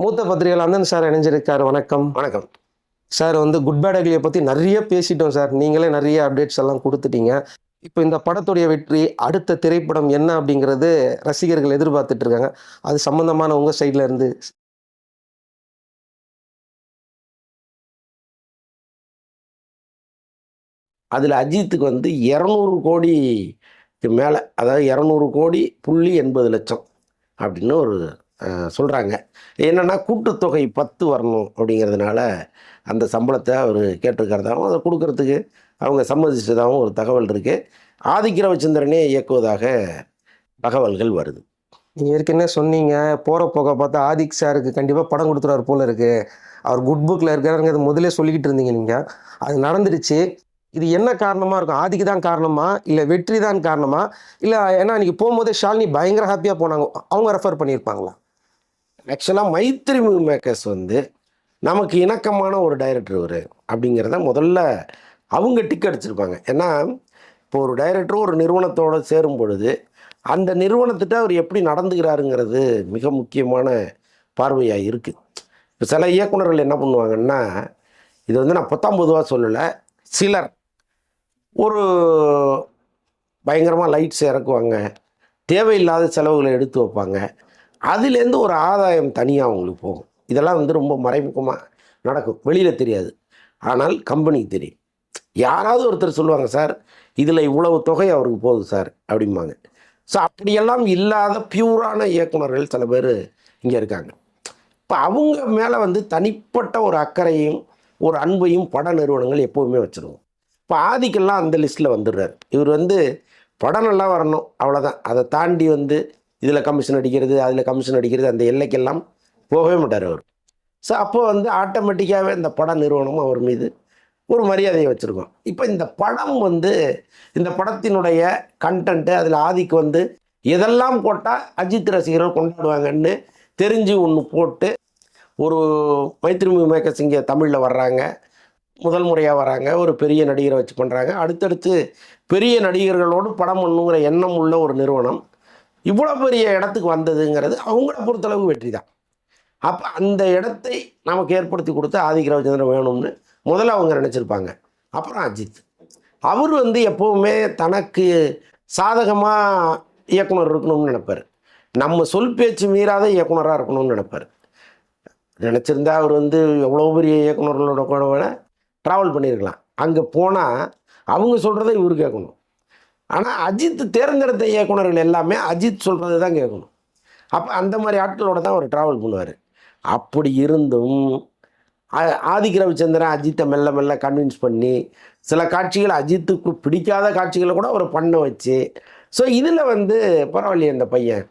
மூத்த பத்திரிகையில் அந்தன் சார் இணைஞ்சிருக்காரு. வணக்கம். வணக்கம். சார் வந்து குட் பேட் அக்லியை பற்றி நிறைய பேசிட்டோம் சார். நீங்களே நிறைய அப்டேட்ஸ் எல்லாம் கொடுத்துட்டீங்க. இப்போ இந்த படத்துடைய வெற்றி அடுத்த திரைப்படம் என்ன அப்படிங்கிறது ரசிகர்கள் எதிர்பார்த்துட்டு இருக்காங்க. அது சம்பந்தமான உங்கள் சைடில் இருந்து அதில் அஜித்துக்கு வந்து இரநூறு கோடிக்கு மேலே அதாவது இரநூறு கோடி புள்ளி எண்பது லட்சம் அப்படின்னு ஒரு சொல்கிறாங்க என்னென்னா கூட்டுத்தொகை பத்து வரணும் அப்படிங்கிறதுனால அந்த சம்பளத்தை அவர் கேட்டிருக்கிறதாகவும் அதை கொடுக்கறதுக்கு அவங்க சம்மதிச்சதாகவும் ஒரு தகவல் இருக்குது ஆதிக்க ரவிச்சந்திரனே இயக்குவதாக தகவல்கள் வருது. நீங்கள் ஏற்கனவே சொன்னீங்க போகிற போக பார்த்தா ஆதிக் சாருக்கு கண்டிப்பாக படம் கொடுத்துருவார் போல் இருக்குது அவர் குட் புக்கில் இருக்கிறாருங்கிறது முதலே சொல்லிக்கிட்டு இருந்தீங்க நீங்கள் அது நடந்துருச்சு இது என்ன காரணமாக இருக்கும்? ஆதிக்கு தான் காரணமா? இல்லை வெற்றி தான் காரணமா? இல்லை ஏன்னா இன்னைக்கு போகும்போதே ஷாலினி பயங்கர ஹாப்பியாக போனாங்க. அவங்க ரெஃபர் பண்ணியிருப்பாங்களா? ஆக்சுவலாக மைத்ரி மூவி மேக்கர்ஸ் வந்து நமக்கு இணக்கமான ஒரு டைரக்டர் ஒரு அப்படிங்கிறத முதல்ல அவங்க டிக் அடிச்சிருப்பாங்க. ஏன்னா இப்போ ஒரு டைரக்டரும் ஒரு நிறுவனத்தோடு சேரும் பொழுது அந்த நிறுவனத்திட்ட அவர் எப்படி நடந்துக்கிறாருங்கிறது மிக முக்கியமான பார்வையாக இருக்குது இப்போ சில இயக்குனர்கள் என்ன பண்ணுவாங்கன்னா இது வந்து நான் பத்தாம் பொதுவாக சொல்லலை சிலர் ஒரு பயங்கரமாக லைட்ஸ் இறக்குவாங்க தேவையில்லாத செலவுகளை எடுத்து வைப்பாங்க. அதுலேருந்து ஒரு ஆதாயம் தனியாக அவங்களுக்கு போகும். இதெல்லாம் வந்து ரொம்ப மறைமுகமாக நடக்கும். வெளியில் தெரியாது. ஆனால் கம்பெனிக்கு தெரியும். யாராவது ஒருத்தர் சொல்லுவாங்க சார் இதில் இவ்வளவு தொகை அவருக்கு போகுது சார் அப்படிம்பாங்க. ஸோ அப்படியெல்லாம் இல்லாத பியூரான இயக்குனர்கள் சில பேர் இங்கே இருக்காங்க. இப்போ அவங்க மேலே வந்து தனிப்பட்ட ஒரு அக்கறையும் ஒரு அன்பையும் பட நிறுவனங்கள் எப்போவுமே வச்சுருவோம். இப்போ ஆதிக்கெல்லாம் அந்த லிஸ்ட்டில் வந்துடுறாரு. இவர் வந்து படம் நல்லா வரணும் அவ்வளோதான் அதை தாண்டி வந்து இதில் கமிஷன் அடிக்கிறது அதில் கமிஷன் அடிக்கிறது அந்த எல்லைக்கெல்லாம் போகவே மாட்டார் அவர். ஸோ அப்போ வந்து ஆட்டோமேட்டிக்காகவே இந்த பட நிறுவனம் அவர் மீது ஒரு மரியாதையை வச்சுருக்கோம். இப்போ இந்த படம் வந்து இந்த படத்தினுடைய கண்டென்ட்டு அதில் ஆதிக்கு வந்து எதெல்லாம் போட்டால் அஜித் ரசிகர்கள் கொண்டாடுவாங்கன்னு தெரிஞ்சு ஒன்று போட்டு ஒரு மைத்ரிமுக மூவி மேக்கர்ஸ் இங்கே தமிழில் வர்றாங்க முதல் முறையாக வராங்க ஒரு பெரிய நடிகரை வச்சு பண்ணுறாங்க அடுத்தடுத்து பெரிய நடிகர்களோடு படம் பண்ணுங்கிற எண்ணம் உள்ள ஒரு நிறுவனம். இவ்வளோ பெரிய இடத்துக்கு வந்ததுங்கிறது அவங்கள பொறுத்தளவு வெற்றி தான் அப்போ அந்த இடத்தை நமக்கு ஏற்படுத்தி கொடுத்து ஆதிக்க ரவிச்சந்திரன் வேணும்னு முதல்ல அவங்க நினச்சிருப்பாங்க. அப்புறம் அஜித். அவர் வந்து எப்போவுமே தனக்கு சாதகமாக இயக்குனர் இருக்கணும்னு நினைப்பார். நம்ம சொல் பேச்சு மீறாத இயக்குனராக இருக்கணும்னு நினைப்பார். நினச்சிருந்தா அவர் வந்து எவ்வளோ பெரிய இயக்குனர்களோட கூட ட்ராவல் பண்ணியிருக்கலாம் அங்கே போனால் அவங்க சொல்கிறத இவர் கேட்கணும். ஆனால் அஜித் தேர்ந்தெடுத்த இயக்குனர்கள் எல்லாமே அஜித் சொல்கிறது தான் கேட்கணும். அப்போ அந்த மாதிரி ஆட்களோட தான் அவர் ட்ராவல் பண்ணுவார். அப்படி இருந்தும் ஆ- ஆதிக்க ரவிச்சந்திரன் அஜித்தை மெல்ல மெல்ல கன்வின்ஸ் பண்ணி சில காட்சிகள் அஜித்துக்கு பிடிக்காத காட்சிகளை கூட அவர் பண்ண வச்சு ஸோ இதில் வந்து பரவாயில்லையே இந்த பையன்.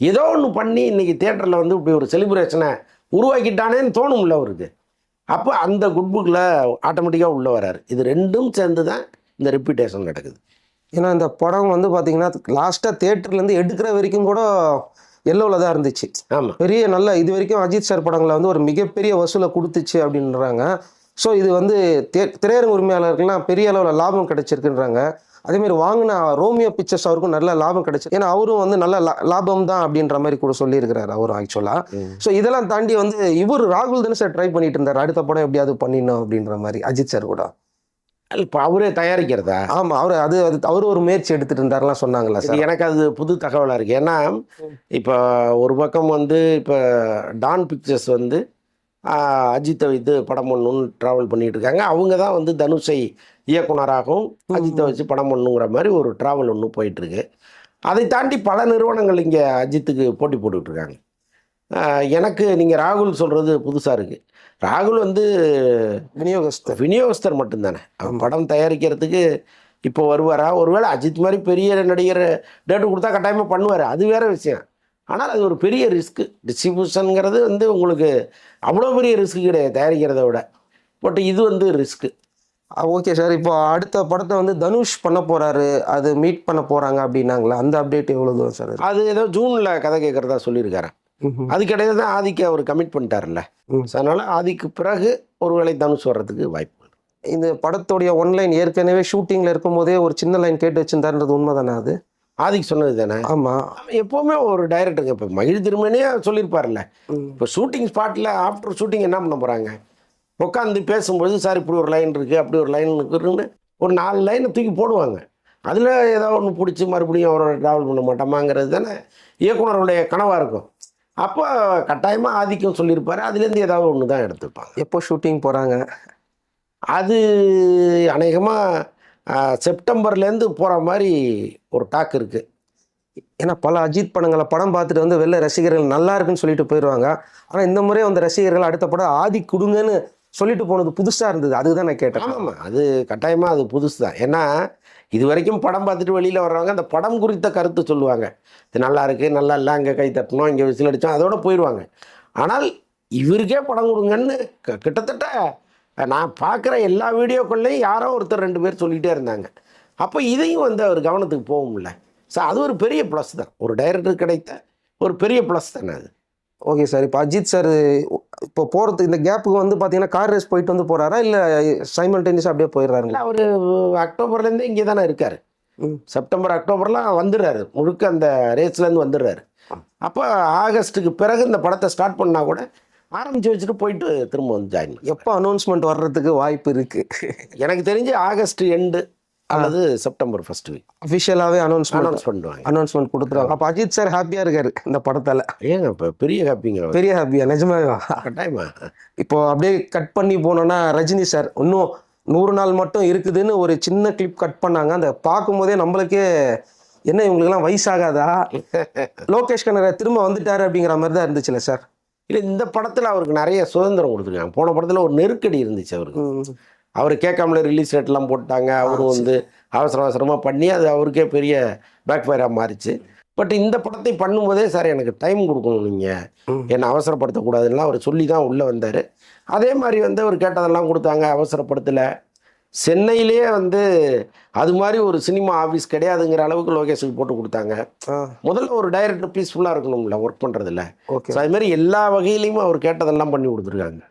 ஏதோ ஒன்று பண்ணி இன்னைக்கு தேட்டரில் வந்து இப்படி ஒரு செலிப்ரேஷனை உருவாக்கிட்டானேன்னு தோணும்ல அவருக்கு. அப்போ அந்த குட் புக்கில் ஆட்டோமேட்டிக்காக உள்ளே வராரு. இது ரெண்டும் சேர்ந்து தான் இந்த ரெப்யூட்டேஷன் நடக்குது. ஏன்னா இந்த படம் வந்து பார்த்தீங்கன்னா லாஸ்ட்டாக தேட்டர்லேருந்து எடுக்கிற வரைக்கும் கூட எல்லோவில் தான் இருந்துச்சு. ஆமாம் பெரிய நல்ல இது வரைக்கும் அஜித் சார் படங்களை வந்து ஒரு மிகப்பெரிய வசூலை கொடுத்துச்சு அப்படின்றாங்க. ஸோ இது வந்து தே திரையரங்கு உரிமையாளருக்கெல்லாம் பெரிய அளவில் லாபம் கிடைச்சிருக்குன்றாங்க. அதேமாதிரி வாங்கின ரோமியோ பிக்சர்ஸ் அவருக்கும் நல்ல லாபம் கிடைச்சு ஏன்னா அவரும் வந்து நல்ல லாபம் தான் அப்படின்ற மாதிரி கூட சொல்லியிருக்கிறாரு அவரும் ஆக்சுவலாக ஸோ இதெல்லாம் தாண்டி வந்து இவர் ராகுல் தானே சார் ட்ரை பண்ணிட்டு இருந்தார். அடுத்த படம் எப்படியாவது பண்ணிடணும் அப்படின்ற மாதிரி அஜித் சார் கூட. இப்போ அவரே தயாரிக்கிறதா? ஆமாம் அவர் அது அது அவர் ஒரு முயற்சி எடுத்துட்டு இருந்தாருலாம் சொன்னாங்களா சார் எனக்கு அது புது தகவலாக இருக்குது ஏன்னா இப்போ ஒரு பக்கம் வந்து இப்போ டான் பிக்சர்ஸ் வந்து அஜித்தை வைத்து படம் பண்ணணும்னு ட்ராவல் பண்ணிட்டு இருக்காங்க அவங்க தான் வந்து தனுஷை இயக்குனராகவும் அஜித்தை வச்சு படம் பண்ணணுங்கிற மாதிரி ஒரு ட்ராவல் ஒன்று போயிட்டுருக்கு. அதை தாண்டி பல நிறுவனங்கள் இங்கே அஜித்துக்கு போட்டி போட்டுக்கிட்டு இருக்காங்க எனக்கு நீங்கள் ராகுல் சொல்கிறது புதுசாக இருக்குது ராகுல் வந்து விநியோகஸ்தர். விநியோகஸ்தர் மட்டும்தானே. அவர் படம் தயாரிக்கிறதுக்கு இப்போ வருவாரா? ஒருவேளை அஜித் மாதிரி பெரிய நடிகர் டேட்டு கொடுத்தா கட்டாயமாக பண்ணுவார். அது வேற விஷயம். ஆனால் அது ஒரு பெரிய ரிஸ்க்கு டிஸ்ட்ரிபியூஷனுங்கிறது வந்து உங்களுக்கு அவ்வளோ பெரிய ரிஸ்க் கிடையாது தயாரிக்கிறத விட. பட் இது வந்து ரிஸ்க்கு ஓகே சார். இப்போ அடுத்த படத்தை வந்து தனுஷ் பண்ண போறாரு. அது மீட் பண்ண போறாங்க அப்படின்னாங்களா? அந்த அப்டேட் எவ்வளவு தூரம் சார்? அது ஏதோ ஜூனில் கதை கேட்குறதா சொல்லியிருக்காரு? அதுக்கிடையே தான் ஆதிக்கு அவர் கமிட் பண்ணிட்டார்ல அதனால் ஆதிக்கு பிறகு ஒருவேளை தனுஷ் வர்றதுக்கு வாய்ப்பு இந்த படத்துடைய ஒன்லைன் ஏற்கனவே ஷூட்டிங்ல இருக்கும் போதே ஒரு சின்ன லைன் கேட்டு வச்சிருந்தாருன்றது உண்மைதானே அது? ஆதிக்கு சொன்னது தானே? ஆமா. அவன் எப்போவுமே ஒரு டைரக்டருங்க இப்போ மகிழ் திருமணியே சொல்லியிருப்பார்ல. இப்போ ஷூட்டிங் ஸ்பாட்டில் ஆஃப்டர் ஷூட்டிங் என்ன பண்ண போகிறாங்க உட்காந்து பேசும்போது சார் இப்படி ஒரு லைன் இருக்குது அப்படி ஒரு லைன் இருக்குன்னு ஒரு நாலு லைனை தூக்கி போடுவாங்க. அதில் ஏதாவது ஒன்று பிடிச்சி மறுபடியும் அவரோட ட்ராவல் பண்ண மாட்டோமாங்கிறது தானே இயக்குனருடைய கனவாக இருக்கும். அப்போ கட்டாயமாக ஆதிக்கம் சொல்லியிருப்பாரு. அதுலேருந்து ஏதாவது ஒன்று தான் எடுத்துப்பாங்க எப்போ ஷூட்டிங் போறாங்க? அது அநேகமாக செப்டம்பர்லேருந்து போகிற மாதிரி ஒரு டாக் இருக்குது ஏன்னா பல அஜித் படங்களை படம் பார்த்துட்டு வந்து வெளில ரசிகர்கள் நல்லா இருக்குன்னு சொல்லிட்டு போயிடுவாங்க ஆனால் இந்த முறை அந்த ரசிகர்கள் அடுத்த படம் ஆதி கொடுங்கன்னு சொல்லிட்டு போனது புதுசா இருந்தது. அதுதான் நான் கேட்டேன். ஆமாம்மா. அது கட்டாயமாக அது புதுசு தான் ஏன்னா இது வரைக்கும் படம் பார்த்துட்டு வெளியில் வர்றவங்க அந்த படம் குறித்த கருத்து சொல்லுவாங்க. இது நல்லா இருக்குது நல்லா இல்லை அங்கே கை தட்டணும் இங்கே விசில் அடித்தோம் அதோட போயிடுவாங்க ஆனால் இவருக்கே படம் கொடுங்கன்னு கிட்டத்தட்ட நான் பார்க்குற எல்லா வீடியோக்கள்லையும் யாரோ ஒருத்தர் ரெண்டு பேர் சொல்லிகிட்டே இருந்தாங்க. அப்போ இதையும் வந்து அவர் கவனத்துக்கு போகும்ல. ஸோ அது ஒரு பெரிய ப்ளஸ் தான். ஒரு டைரக்டர் கிடைத்த ஒரு பெரிய ப்ளஸ் தானே அது. Okay sir. இப்போ அஜித் சார் இப்போ போகிறது இந்த கேப்புக்கு வந்து பார்த்தீங்கன்னா கார் ரேஸ் போயிட்டு வந்து போறாரா? இல்லை சைமல்டேனியஸாக அப்படியே போயிடுறாருங்களா? அவர் அக்டோபர்லேருந்து இங்கே தானே இருக்கார். செப்டம்பர் அக்டோபர்லாம் வந்துடுறாரு. முழுக்க அந்த ரேஸ்லேருந்து வந்துடுறாரு. அப்போ ஆகஸ்ட்டுக்கு பிறகு இந்த படத்தை ஸ்டார்ட் பண்ணால் கூட ஆரம்பித்து வச்சுட்டு போயிட்டு திரும்ப வந்து ஜாயின் எப்போ அனௌன்ஸ்மெண்ட் வர்றதுக்கு வாய்ப்பு இருக்கு? எனக்கு தெரிஞ்சு ஆகஸ்ட் எண்டு அல்லது செப்டம்பர் ஃபர்ஸ்ட் வீக் அஃபிஷியலாகவே அனௌன்ஸ்மெண்ட் அனௌன்ஸ் பண்ணுவாங்க அனௌன்ஸ்மெண்ட் கொடுத்துருவாங்க. அப்போ அஜித் சார் ஹாப்பியாக இருக்காரு இந்த படத்தால். ஏங்க இப்போ பெரிய ஹாப்பிங்க பெரிய ஹாப்பியா நிஜமாவா. கட்டாயமா? இப்போ அப்படியே கட் பண்ணி போனோன்னா ரஜினி சார் இன்னும் நூறு நாள் மட்டும் இருக்குதுன்னு ஒரு சின்ன கிளிப் கட் பண்ணாங்க. அந்த பார்க்கும்போதே நம்மளுக்கே என்ன இவங்களுக்கெல்லாம் வயசாகாதா? லோகேஷ் கனகரா திரும்ப வந்துட்டாரு அப்படிங்கிற மாதிரி தான் இருந்துச்சுல்ல சார் இல்லை இந்த படத்தில் அவருக்கு நிறைய சுதந்திரம் கொடுத்துருக்காங்க. போன படத்தில் ஒரு நெருக்கடி இருந்துச்சு அவருக்கு. அவர் கேட்காமலே ரிலீஸ் ரேட்லாம் போட்டாங்க. அவரும் வந்து அவசர அவசரமாக பண்ணி அது அவருக்கே பெரிய பேக் ஃபயராக மாறிச்சு. பட் இந்த படத்தை பண்ணும்போதே சார் எனக்கு டைம் கொடுக்கணும் நீங்கள். என்னை அவசரப்படுத்தக்கூடாதுலாம் அவர் சொல்லி தான் உள்ளே வந்தார். அதே மாதிரி வந்து அவர் கேட்டதெல்லாம் கொடுத்தாங்க அவசரப்படுத்தலை. சென்னையிலேயே வந்து அது மாதிரி ஒரு சினிமா ஆஃபீஸ் கிடையாதுங்கிற அளவுக்கு லோகேஷுக்கு போட்டு கொடுத்தாங்க. முதல்ல ஒரு டைரக்டர் பீஸ்ஃபுல்லாக இருக்கணும்ல ஒர்க் பண்ணுறதுல ஓகே ஸோ அது மாதிரி எல்லா வகையிலையும் அவர் கேட்டதெல்லாம் பண்ணி கொடுத்துருக்காங்க.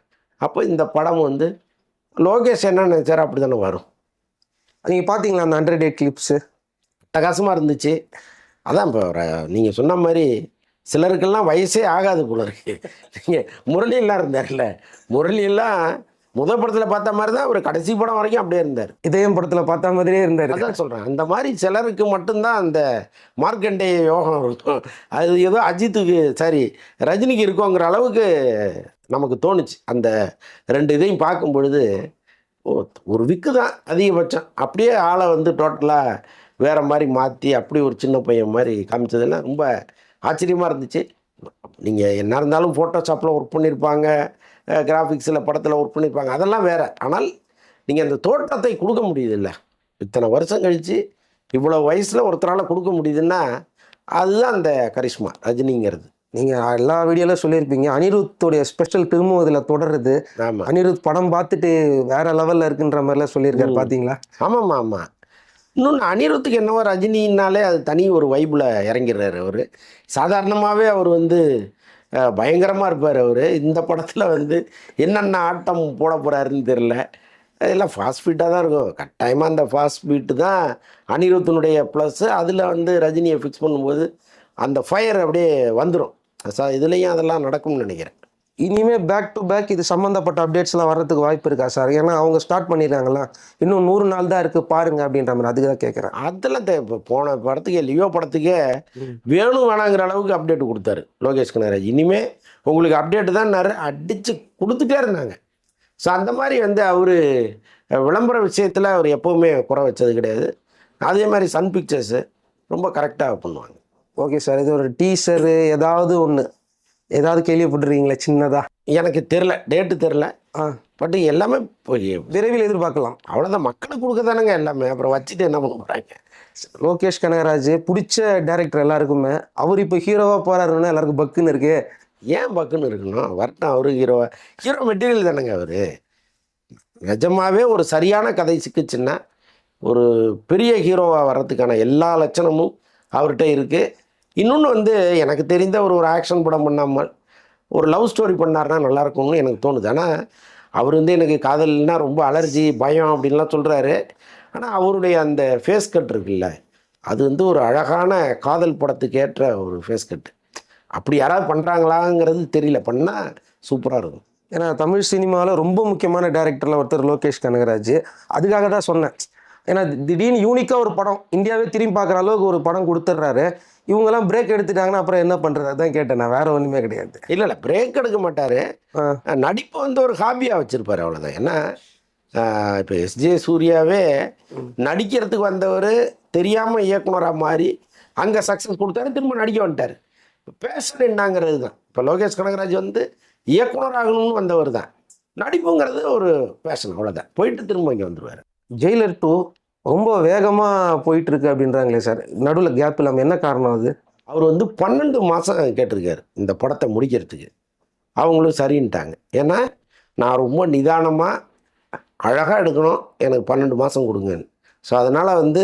அப்போ இந்த படம் வந்து லோகேஷ் என்ன நினைச்சாரோ அப்படி தானே வரும். நீங்கள் பார்த்தீங்களா அந்த ஹண்ட்ரட் எயிட் கிளிப்ஸு அட்டகாசமாக இருந்துச்சு. அதான் இப்போ நீங்கள் சொன்ன மாதிரி சிலருக்கெல்லாம் வயசே ஆகாது போல இருக்கு. நீங்கள் முரளியெல்லாம் இருந்தார்ல முரளியெல்லாம் முத படத்தில் பார்த்த மாதிரி தான் அவர் கடைசி படம் வரைக்கும் அப்படியே இருந்தார். இதயம் படத்தில் பார்த்த மாதிரியே இருந்தார். அதான் சொல்கிறேன் அந்த மாதிரி சிலருக்கு மட்டும்தான் அந்த மார்க்கண்டேய யோகம் இருக்கும். அது ஏதோ அஜித்துக்கு சாரி ரஜினிக்கு இருக்கோங்கிற அளவுக்கு நமக்கு தோணுச்சு. அந்த ரெண்டு இதையும் பார்க்கும் பொழுது ஓ ஒரு விக்கு தான் அதிகபட்சம். அப்படியே ஆளை வந்து டோட்டலாக வேறு மாதிரி மாற்றி அப்படி ஒரு சின்ன பையன் மாதிரி காமிச்சதெல்லாம் ரொம்ப ஆச்சரியமாக இருந்துச்சு. நீங்கள் என்ன இருந்தாலும் ஃபோட்டோஷாப்பில் ஒர்க் பண்ணியிருப்பாங்க கிராஃபிக்ஸில் படத்தில் ஒர்க் பண்ணியிருப்பாங்க அதெல்லாம் வேறு. ஆனால் நீங்கள் அந்த தோற்றத்தை கொடுக்க முடியுதில்ல. இத்தனை வருஷம் கழித்து இவ்வளோ வயசில் ஒருத்தரால் கொடுக்க முடியுதுன்னா அதுதான் அந்த கரிஷ்மா ரஜினிங்கிறது. நீங்கள் எல்லா வீடியோவில் சொல்லியிருப்பீங்க. அனிருத்தோடைய ஸ்பெஷல் திரும்ப இதில் தொடருது. ஆமாம் அனிருத் படம் பார்த்துட்டு வேற லெவலில் இருக்குன்ற மாதிரிலாம் சொல்லியிருக்காரு. பார்த்தீங்களா ஆமாம்மா ஆமாம் இன்னொன்று அனிருத்துக்கு என்னவோ ரஜினினாலே அது தனி ஒரு வைப்பில் இறங்கிடுறாரு அவர். சாதாரணமாகவே அவர் வந்து பயங்கரமாக இருப்பார் அவர். இந்த படத்தில் வந்து என்னென்ன ஆட்டம் போட போகிறாருன்னு தெரில அதெல்லாம் ஃபாஸ்ட் பீட்டாக தான் இருக்கும். கட்டாயமாக அந்த ஃபாஸ்ட் பீட்டு தான் அனிருத்தினுடைய ப்ளஸ்ஸு அதில் வந்து ரஜினியை ஃபிக்ஸ் பண்ணும்போது அந்த ஃபயர் அப்படியே வந்துடும் ச இதுலேயும் அதெல்லாம் நடக்கும்னு நினைக்கிறேன். இனிமே பேக் டு பேக் இது சம்மந்தப்பட்ட அப்டேட்ஸ்லாம் வர்றதுக்கு வாய்ப்பு இருக்கா சார் ஏன்னா அவங்க ஸ்டார்ட் பண்ணிடுறாங்களா இன்னும் நூறு நாள் தான் இருக்குது பாருங்க அப்படின்ற மாதிரி. அதுக்கு தான் கேட்குறேன் அதெல்லாம் தே இப்போ போன படத்துக்கே லியோ படத்துக்கே வேணும் வேணாங்கிற அளவுக்கு அப்டேட் கொடுத்தாரு லோகேஷ் கனகராஜ். இனிமே உங்களுக்கு அப்டேட் தான் நிறைய அடித்து கொடுத்துட்டே இருந்தாங்க. ஸோ அந்த மாதிரி வந்து அவர் விளம்பர விஷயத்தில் அவர் எப்போவுமே குறை வச்சது கிடையாது. அதே மாதிரி சன் பிக்சர்ஸு ரொம்ப கரெக்டாக பண்ணுவாங்க. ஓகே சார் இது ஒரு டீசரு ஏதாவது ஒன்று ஏதாவது கேள்விப்பட்டிருக்கீங்களா? சின்னதா? எனக்கு தெரில டேட்டு தெரில ஆ. பட் எல்லாமே விரைவில் எதிர்பார்க்கலாம். அவ்வளோதான் மக்களுக்கு கொடுக்க தானேங்க எல்லாமே. அப்புறம் வச்சுட்டு என்ன பண்ண போகிறாங்க லோகேஷ் கனகராஜ் பிடிச்ச டேரக்டர் எல்லாருக்குமே அவர் இப்போ ஹீரோவாக போறாருன்னா எல்லாருக்கும் பக்குன்னு இருக்கு. ஏன் பக்குன்னு இருக்கணும்? வரட்டும் அவரு ஹீரோ ஹீரோ மெட்டீரியல் தானேங்க அவர். நிஜமாவே ஒரு சரியான கதை சிக்கிச்சுன்னா ஒரு பெரிய ஹீரோவாக வர்றதுக்கான எல்லா லட்சணமும் அவர்கிட்ட இருக்குது இன்னொன்று வந்து எனக்கு தெரிந்த ஒரு ஒரு ஆக்ஷன் படம் பண்ணாமல் ஒரு லவ் ஸ்டோரி பண்ணாருன்னா நல்லாயிருக்கும்னு எனக்கு தோணுது. ஆனால் அவர் வந்து எனக்கு காதல்னா ரொம்ப அலர்ஜி பயம் அப்படின்லாம் சொல்கிறாரு ஆனால் அவருடைய அந்த ஃபேஸ் கட் இருக்குல்ல அது வந்து ஒரு அழகான காதல் படத்துக்கு ஏற்ற ஒரு ஃபேஸ் கட் அப்படி யாராவது பண்ணுறாங்களாங்கிறது தெரியல. பண்ணால் சூப்பராக இருக்கும். ஏன்னா தமிழ் சினிமாவில் ரொம்ப முக்கியமான டேரக்டரில் ஒருத்தர் லோகேஷ் கனகராஜ். அதுக்காக தான் சொன்னேன். ஏன்னா திடீர்னு யூனிக்காக ஒரு படம் இந்தியாவே திரும்பி பார்க்குற அளவுக்கு ஒரு படம் கொடுத்துட்றாரு. இவங்கெல்லாம் பிரேக் எடுத்துட்டாங்கன்னா அப்புறம் என்ன பண்ணுறது அதான் கேட்டேன் நான் வேற ஒன்றுமே கிடையாது. இல்லை இல்லை பிரேக் எடுக்க மாட்டார். நடிப்பை வந்து ஒரு ஹாபியாக வச்சுருப்பார் அவ்வளோதான் ஏன்னா இப்போ எஸ்ஜே சூர்யாவே நடிக்கிறதுக்கு வந்தவர் தெரியாமல் இயக்குனராக மாறி அங்கே சக்ஸஸ் கொடுத்தாரு திரும்ப நடிக்க வந்துட்டார். பேஷன் என்னங்கிறது தான். இப்போ லோகேஷ் கனகராஜ் வந்து இயக்குனராகணும்னு வந்தவர் தான். நடிப்புங்கிறது ஒரு பேஷன் அவ்வளோதான் போயிட்டு திரும்ப இங்கே வந்துடுவார் ஜெயிலர் டூ ரொம்ப வேகமாக போயிட்டு இருக்கு அப்படின்றாங்களே சார் நடுவில் கேப் இல்லாமல் என்ன காரணம் அது? அவர் வந்து பன்னெண்டு மாதம் கேட்டிருக்காரு இந்த படத்தை முடிக்கிறதுக்கு. அவங்களும் சரின்ட்டாங்க. ஏன்னா நான் ரொம்ப நிதானமாக அழகாக எடுக்கணும். எனக்கு பன்னெண்டு மாதம் கொடுங்கன்னு. ஸோ அதனால் வந்து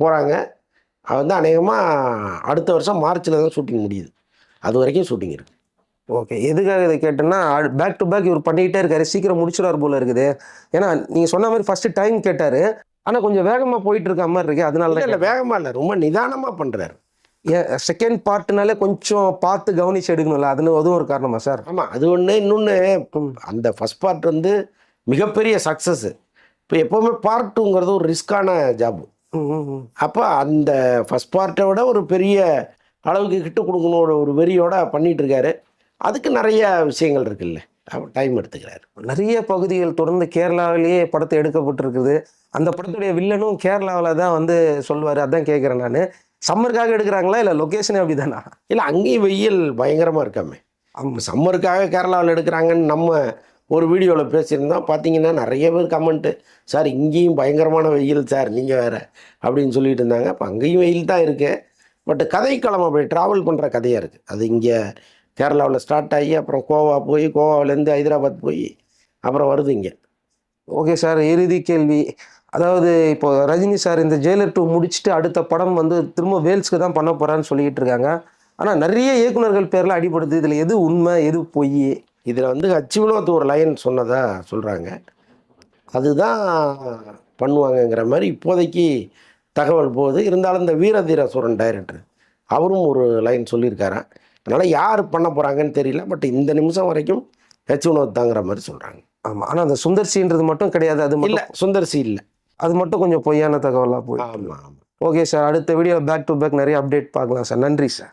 போகிறாங்க அது வந்து அநேகமாக அடுத்த வருஷம் மார்ச்சில் தான் ஷூட்டிங் முடியுது. அது வரைக்கும் ஷூட்டிங் இருக்குது ஓகே எதுக்காக இதை கேட்டேன்னா பேக் டு பேக் இவர் பண்ணிக்கிட்டே இருக்காரு சீக்கிரம் முடிச்சிடார் போல இருக்குது. ஏன்னா நீங்கள் சொன்ன மாதிரி ஃபர்ஸ்ட் டைம் கேட்டார் ஆனால் கொஞ்சம் வேகமாக போயிட்டு இருக்க மாதிரி இருக்கு அதனால இல்லை வேகமாக இல்லை ரொம்ப நிதானமாக பண்ணுறாரு செகண்ட் பார்ட்னாலே கொஞ்சம் பார்த்து கவனிச்சு எடுக்கணும்ல அதுன்னு அதுவும் ஒரு காரணமா சார் ஆமாம் அது ஒன்று இன்னொன்று அந்த ஃபஸ்ட் பார்ட் வந்து மிகப்பெரிய சக்ஸஸ்ஸு இப்போ எப்போவுமே பார்ட் டூங்கிறது ஒரு ரிஸ்க்கான ஜாப் அப்போ அந்த ஃபஸ்ட் பார்ட்டை விட ஒரு பெரிய அளவுக்கு கிட்ட கொடுக்கணும் ஒரு ஒரு வெறியோட பண்ணிட்டு இருக்காரு. அதுக்கு நிறைய விஷயங்கள் இருக்குல்ல. அப்போ டைம் எடுத்துக்கிறாரு. நிறைய பகுதிகள் தொடர்ந்து கேரளாவிலேயே படத்தை எடுக்கப்பட்டிருக்குது. அந்த படத்துடைய வில்லனும் கேரளாவில் தான் வந்து சொல்லுவார். அதான் கேட்குறேன் நான். சம்மருக்காக எடுக்கிறாங்களா? இல்லை லொக்கேஷனே அப்படிதானா? இல்லை அங்கேயும் வெயில் பயங்கரமாக இருக்காமே. சம்மருக்காக கேரளாவில் எடுக்கிறாங்கன்னு நம்ம ஒரு வீடியோவில் பேசியிருந்தோம். பார்த்தீங்கன்னா நிறைய பேர் கமெண்ட்டு சார் இங்கேயும் பயங்கரமான வெயில் சார் நீங்கள் வேறு அப்படின்னு சொல்லிட்டு இருந்தாங்க. அப்போ அங்கேயும் வெயில் தான் இருக்குது பட் கதைக்களம் அப்படி ட்ராவல் பண்ணுற கதையாக இருக்குது அது இங்கே கேரளாவில் ஸ்டார்ட் ஆகி அப்புறம் கோவா போய் கோவாவிலேருந்து ஹைதராபாத் போய் அப்புறம் வருது இங்கே. ஓகே சார் இறுதி கேள்வி. அதாவது இப்போ ரஜினி சார் இந்த ஜெயிலர் டூ முடிச்சுட்டு அடுத்த படம் வந்து திரும்ப வேல்ஸ்க்கு தான் பண்ண போகிறான்னு சொல்லிட்டு இருக்காங்க. ஆனால் நிறைய இயக்குனர்கள் பேர்லாம் அடிபடுது. இதில் எது உண்மை எது பொய்? இதில் வந்து ஹச் வினோத் ஒரு லைன் சொன்னதாக சொல்கிறாங்க அதுதான் பண்ணுவாங்கங்கிற மாதிரி இப்போதைக்கு தகவல் போகுது. இருந்தாலும் இந்த வீரதீர சூரன் டைரக்டர் அவரும் ஒரு லைன் சொல்லியிருக்காராம் அதனால் யார் பண்ண போகிறாங்கன்னு தெரியல. பட் இந்த நிமிஷம் வரைக்கும் ஹச் வினோத் தாங்கிற மாதிரி சொல்கிறாங்க ஆமாம் ஆனால் அந்த சுந்தர்சின்றது மட்டும் கிடையாது. அது இல்லை சுந்தர்சி இல்லை. அது மட்டும் கொஞ்சம் பொய்யான தகவலாக போய் ஆமாம் ஆமாம் ஓகே சார். அடுத்த வீடியோ பேக் டு பேக் நிறைய அப்டேட் பார்க்கலாம் சார். நன்றி சார்.